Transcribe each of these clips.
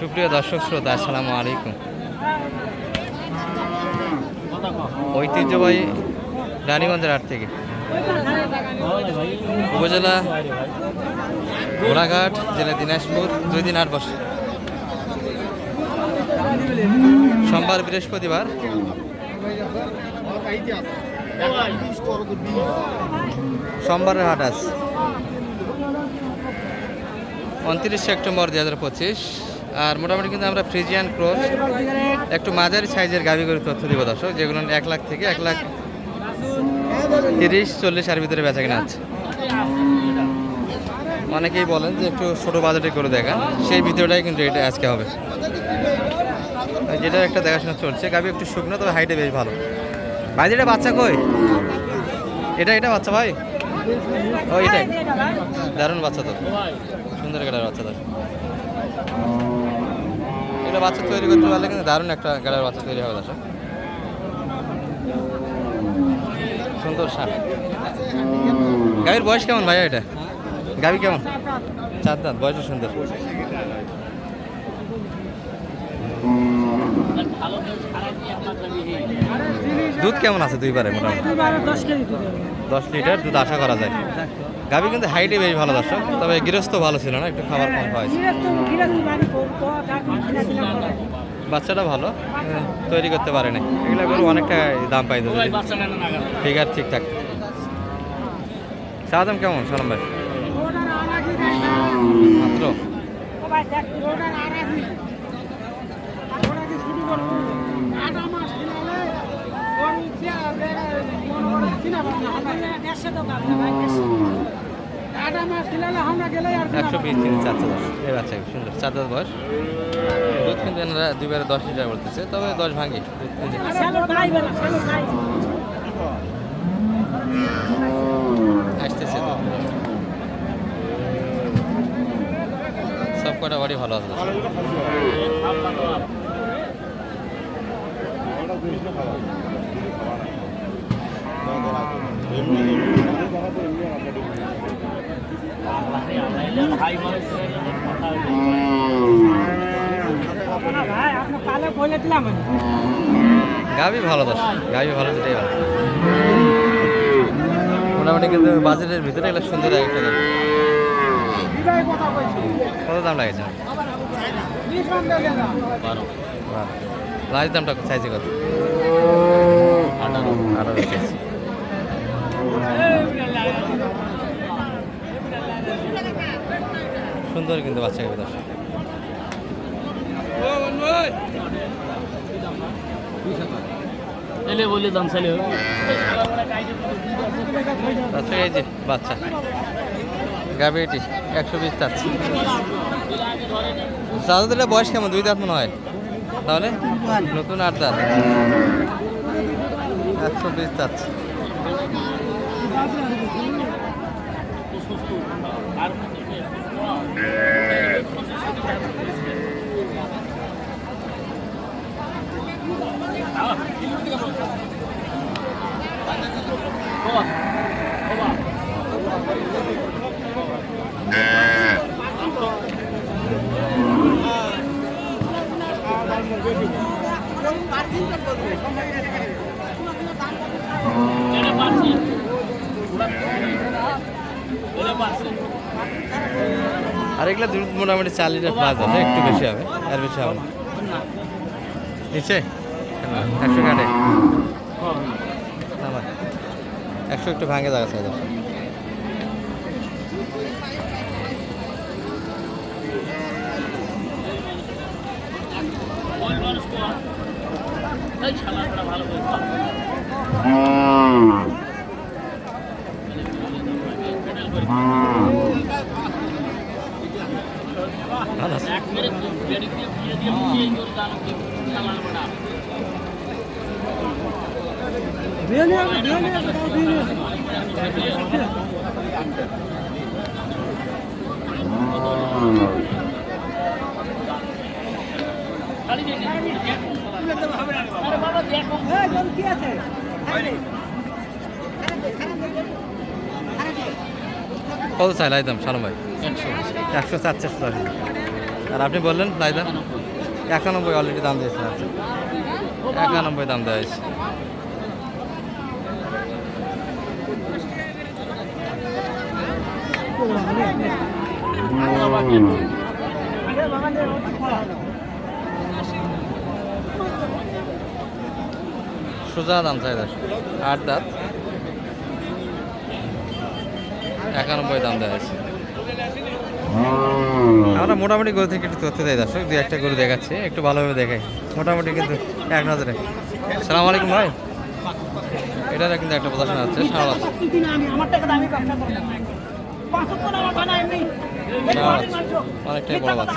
সুপ্রিয় দর্শক শ্রোতা, আসসালামু আলাইকুম। ঐতিহ্যবাহী রানীগঞ্জের হাট থেকে। উপজেলা ঘোড়াঘাট, জেলা দিনাজপুর, দুই দিন হাট বসে। সোমবার বৃহস্পতিবার। সোমবারের হাট আছে উনত্রিশ সেপ্টেম্বর দু হাজার পঁচিশ। আর মোটামুটি কিন্তু আমরা ফ্রিজিয়ান ক্রস একটু মাঝারি সাইজের গাভি করে তথ্য দিব দর্শক, যেগুলো এক লাখ থেকে এক লাখ তিরিশ, চল্লিশ আর ভিতরে বেচা কিনা আছে। অনেকেই বলেন যে একটু ছোটো বাজেটে করে দেখান, সেই ভিডিওটাই কিন্তু এটা আজকে হবে। যেটা একটা দেখাশোনা চলছে, গাভি একটু শুকনো, তবে হাইটে বেশ ভালো। ভাই এটা বাচ্চা কই? এটা এটা বাচ্চা ভাই? ও, এটাই। দারুণ বাচ্চা তো। সুন্দর গাড়ার বাচ্চা তো। এটা বাচ্চা তৈরি করতে পারলে কিন্তু দারুণ একটা গাড়ার বাচ্চা তৈরি হবে দর্শক। সুন্দর সার গাভীর বয়স কেমন ভাইয়া এটা? গাভী কেমন? চার দাঁত, বয়সও সুন্দর। দুধ কেমন আছে দুইবারে মোটামুটি? দশ লিটার দুধ আশা করা যায়। গাভী কিন্তু হাইটে বেশ ভালো দর্শক, তবে গৃহস্থ ভালো ছিল না, একটু খাবার কম খাওয়াইছে। বাচ্চাটা ভালো? তৈরি করতে পারেনি এগুলো গরু অনেকটা দাম পাই ফিগার ঠিক থাকতো চা দাম কেমন সালাম ভাই। মাত্র ও ভাই দেখ, ওটার আনাজি। ওটা কি শুরু করব? আটা মাস খিলালে, ওর ইচ্ছে আছে, মনে করে চিনা পাবো না। আমরা দেড়শো তো পাবো না ভাই, দেড়শো। আটা মাস খিলালে আমরা গেলে আর চিনা একশো সুন্দর। চার দশ বয়স। দশ লিটার বলতেছে, তবে দশ ভাঙে। আসতেছে সব বাড়ি ভালো আছে। না গাভি ভালো দশ গাভি ভালো দুটাই ভালো মোটামুটি কিন্তু বাজেটের ভিতরে এগুলো সুন্দর একটা। কত দাম লাগেছে দিয়ে দেন। লাস্ট দামটা চাইছে কত সুন্দর কিন্তু বাচ্চা গাভি এলে বলে দাম চাইলে আচ্ছা এই যে বাচ্চা। গাভি এটি একশো বিশ চাচ্ছি সাজাদের বয়স কেমন? দুই দাঁত মনে হয়। তাহলে? নতুন আট দাঁত। একশো বিশ চাচ্ছি আর 나와. এগুলো দুধ মোটামুটি চার লিটার প্লাস আছে একটু বেশি হবে, আর বেশি হবে নিচে একশো কাটে। একশো একটু ভাঙে জায়গা চাই কত চাইল একদম সালাম ভাই। একশো একশো চার। চারশো আর আপনি বললেন লাইদা? একানব্বই অলরেডি দাম দিয়েছেন আচ্ছা একানব্বই দাম দেওয়া হয়েছে। সোজা দাম চাই আট দাঁত। একানব্বই দাম দেওয়া হয়েছে। আমরা মোটামুটি গরু থেকে একটু তথ্য দেয় দর্শক দু একটা গরু দেখাচ্ছে, একটু ভালোভাবে দেখাই। মোটামুটি কিন্তু এক নজরে। সালাম আলাইকুম ভাই। এটার কিন্তু একটা বানা এমনি সারা অনেকটাই বড় আছে।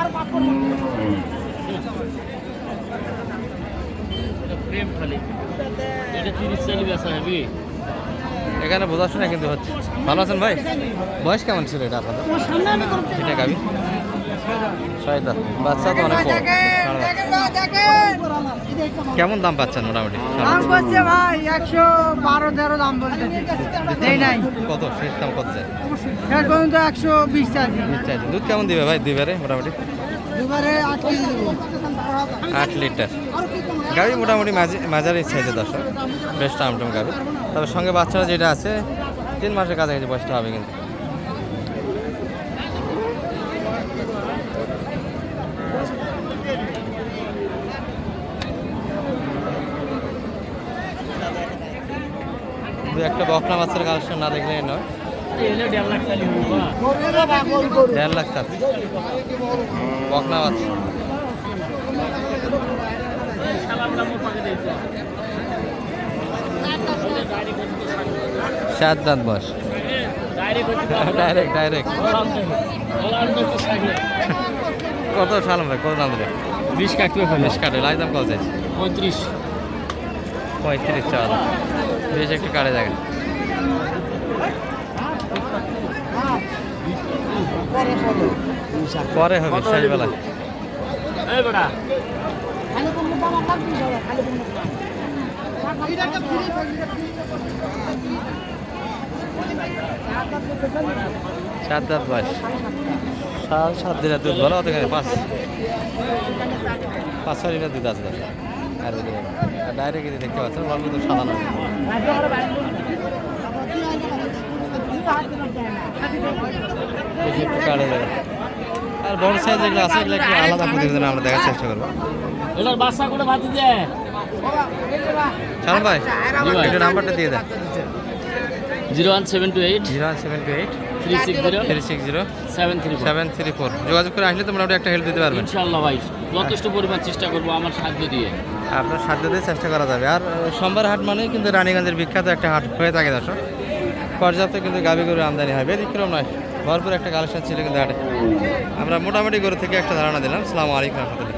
এটা এখানে বোঝাশোনা কিন্তু হচ্ছে। ভালো আছেন ভাই? বয়স কেমন ছিল এটা আপনাদের? এটা গাবি বাচ্চা তো অনেক বড় কেমন দাম পাচ্ছেন মোটামুটি? দাম? ভাই একশো বারো তেরো দাম নাই কত? শেষ দাম কত যায় শেষ পর্যন্ত একশো বিশ চাইছে দুধ কেমন দিবে ভাই দুইবারে মোটামুটি? দুবারে আট লিটার। গাড়ি মোটামুটি মাঝে- মাঝারি সাইজে দর্শক। বেশ টাম টামটম গাড়ি তবে সঙ্গে বাচ্চারা যেটা আছে, তিন মাসের কাছাকাছি বয়সটা হবে কিন্তু। একটা বকনা বাচ্চার কালেকশন না দেখলে নয়। দেড় লাখ টাকা। বকনা বাচ্চা। সাত দাঁত বয়স ডাইরেক্ট ডাইরেক্ট কত সালাম ভাই কত দাম দেবে বিশ কাটবে ফেলে বেশ কাটে লাই দাম কত পঁয়ত্রিশ। পঁয়ত্রিশ চাল। বেশ একটু কাটে দেখেন। পরে হবে শেষবেলা সাত দাঁত বয়স। সাত সাত দিনের দুধ বলো ওখানে পাঁচ। পাঁচ, ছয় লিটার দুধ আছে দাদা আর ডাইরেক্ট যদি দেখতে পাচ্ছেন অল্প তো সাধারণ দেবে আর বড় সাইজ যেগুলো আছে এগুলো একটু আলাদা প্রতিবেদনে আমরা দেখার চেষ্টা করব। এটার বাসা করে ভাতি দেয়? শালম ভাই একটু নাম্বারটা দিয়ে দেন। Zero one seven two eight. Zero one seven two eight. Three six zero. Three six zero. Seven three seven three four. যোগাযোগ করে আসলে তো মোটামুটি একটা হেল্প দিতে পারবেন ইনশাল্লাহ ভাই যথেষ্ট পরিমাণ চেষ্টা করব আমার সাহায্য দিয়ে। আপনার সাধ্য দিয়ে চেষ্টা করা যাবে। আর সোমবার হাট মানেই কিন্তু রানীগঞ্জের বিখ্যাত একটা হাট হয়ে থাকে দর্শক। পর্যাপ্ত কিন্তু গাভী গরু আমদানি হয়। ব্যতিক্রম নয়। ভরপুর একটা কালেকশন ছিল কিন্তু হাটে। আমরা মোটামুটি গরু থেকে একটা ধারণা দিলাম। সালামু আলাইকুম রহমতুল্লাহ।